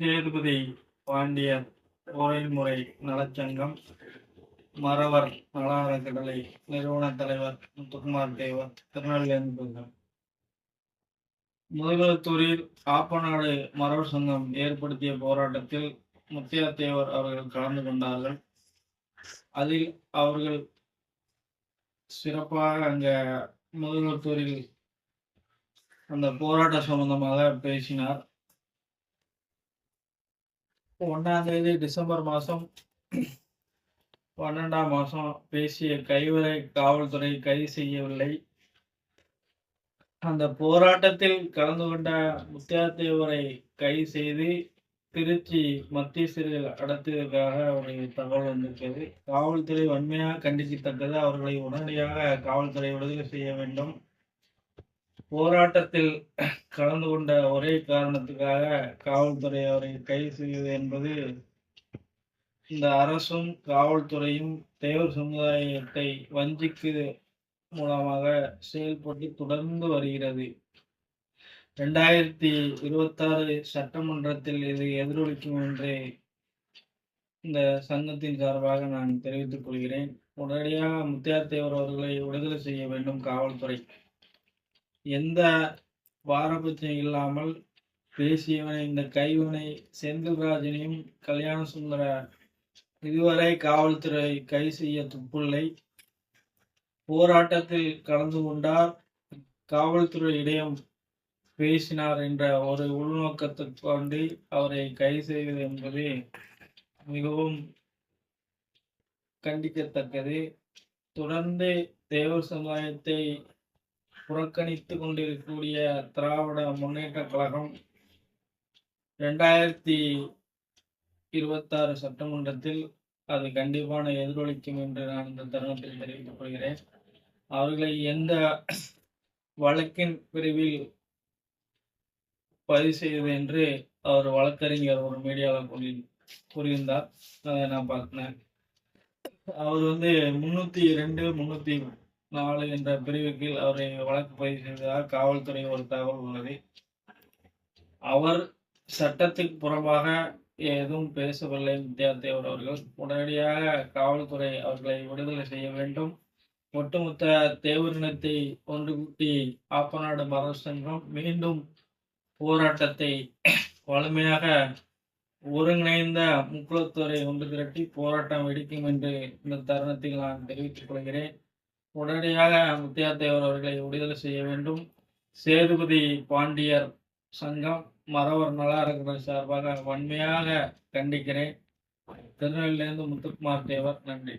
சேதுபதி பாண்டியர் முறை நலச்சங்கம் மறவர் நல அறக்கட்டளை நிறுவன தலைவர் முத்துக்குமார் தேவர் திருநெல்வேலி முதல்வத்தூரில் ஆப்பநாடு மரவர் சங்கம் ஏற்படுத்திய போராட்டத்தில் முத்தியா தேவர் அவர்கள் கலந்து கொண்டார்கள். அதில் அவர்கள் சிறப்பாக அங்க முதல்வத்தூரில் அந்த போராட்ட சம்பந்தமாக பேசினார். ஒன்றாம் தேதி டிசம்பர் மாதம் பன்னெண்டாம் மாதம் பேசிய கைவரை காவல்துறை கைது செய்யவில்லை. அந்த போராட்டத்தில் கலந்து கொண்ட முத்தியாத்தேவரை கைது செய்து திருச்சி மத்திய சிறையில் அடத்தியதற்காக ஒரு தகவல் வந்திருக்கிறது. காவல்துறை வன்மையாக கண்டிக்கத்தக்கது. அவர்களை உடனடியாக காவல்துறை விடுதலை செய்ய வேண்டும். போராட்டத்தில் கலந்து கொண்ட ஒரே காரணத்துக்காக காவல்துறை அவரை கைது செய்தது என்பது இந்த அரசும் காவல்துறையும் தேவர் சமுதாயத்தை வஞ்சிக்கு மூலமாக செயல்பட்டு தொடர்ந்து வருகிறது. ரெண்டாயிரத்தி இருபத்தாறு சட்டமன்றத்தில் இது எதிரொலிக்கும் என்று இந்த சங்கத்தின் சார்பாக நான் தெரிவித்துக் கொள்கிறேன். உடனடியாக முத்தியார் தேவர் அவர்களை விடுதலை செய்ய வேண்டும் காவல்துறை. எந்த பாரபட்சம் இல்லாமல் பேசியவனை இந்த கைவனை செந்தில்ராஜனையும் கல்யாண சுந்தர இதுவரை காவல்துறை கை செய்ய துப்புள்ளை போராட்டத்தில் கலந்து கொண்டார். காவல்துறை இடையம் பேசினார் என்ற ஒரு உள்நோக்கத்துக்கு கொண்டு அவரை கைது செய்வது என்பது மிகவும் கண்டிக்கத்தக்கது. தொடர்ந்து தேவர் சமுதாயத்தை புறக்கணித்து கொண்டிருக்கக்கூடிய திராவிட முன்னேற்ற கழகம் ரெண்டாயிரத்தி இருபத்தாறு சட்டமன்றத்தில் அது கண்டிப்பான எதிரொலிக்கும் என்று நான் இந்த தருணத்தில் தெரிவித்துக் கொள்கிறேன். அவர்களை எந்த வழக்கின் பிரிவில் பதிவு செய்வது என்று அவர் வழக்கறிஞர் ஒரு மீடியாவில் கூறி கூறியிருந்தார். அதை நான் பார்த்தேன் அவர் வந்து முன்னூத்தி ரெண்டு முன்னூத்தி நாலு என்ற பிரிவுக்கு அவரை வழக்கு பதிவு செய்ததாக காவல்துறை ஒரு தகவல் உள்ளது. அவர் சட்டத்துக்கு புறம்பாக எதுவும் பேசவில்லை வித்யாதேவர் அவர்கள். உடனடியாக காவல்துறை அவர்களை விடுதலை செய்ய வேண்டும். ஒட்டுமொத்த தேவரினத்தை ஒன்று கூட்டி ஆப்பநாடு மரபு மீண்டும் போராட்டத்தை வலிமையாக ஒருங்கிணைந்த முக்குளத்துறை ஒன்று திரட்டி போராட்டம் வெடிக்கும் என்று இந்த தருணத்தில் நான் தெரிவித்துக் கொள்கிறேன். உடனடியாக முத்தியாத்தேவர் அவர்களை விடுதலை செய்ய வேண்டும். சேதுபதி பாண்டியர் சங்கம் மறவர் நல்லா அறக்கட்டளை சார்பாக வன்மையாக கண்டிக்கிறேன். திருநெல்வேலியிலிருந்து முத்துக்குமார் தேவர் நன்றி.